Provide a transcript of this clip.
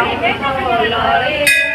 Lord, Lord, Lord.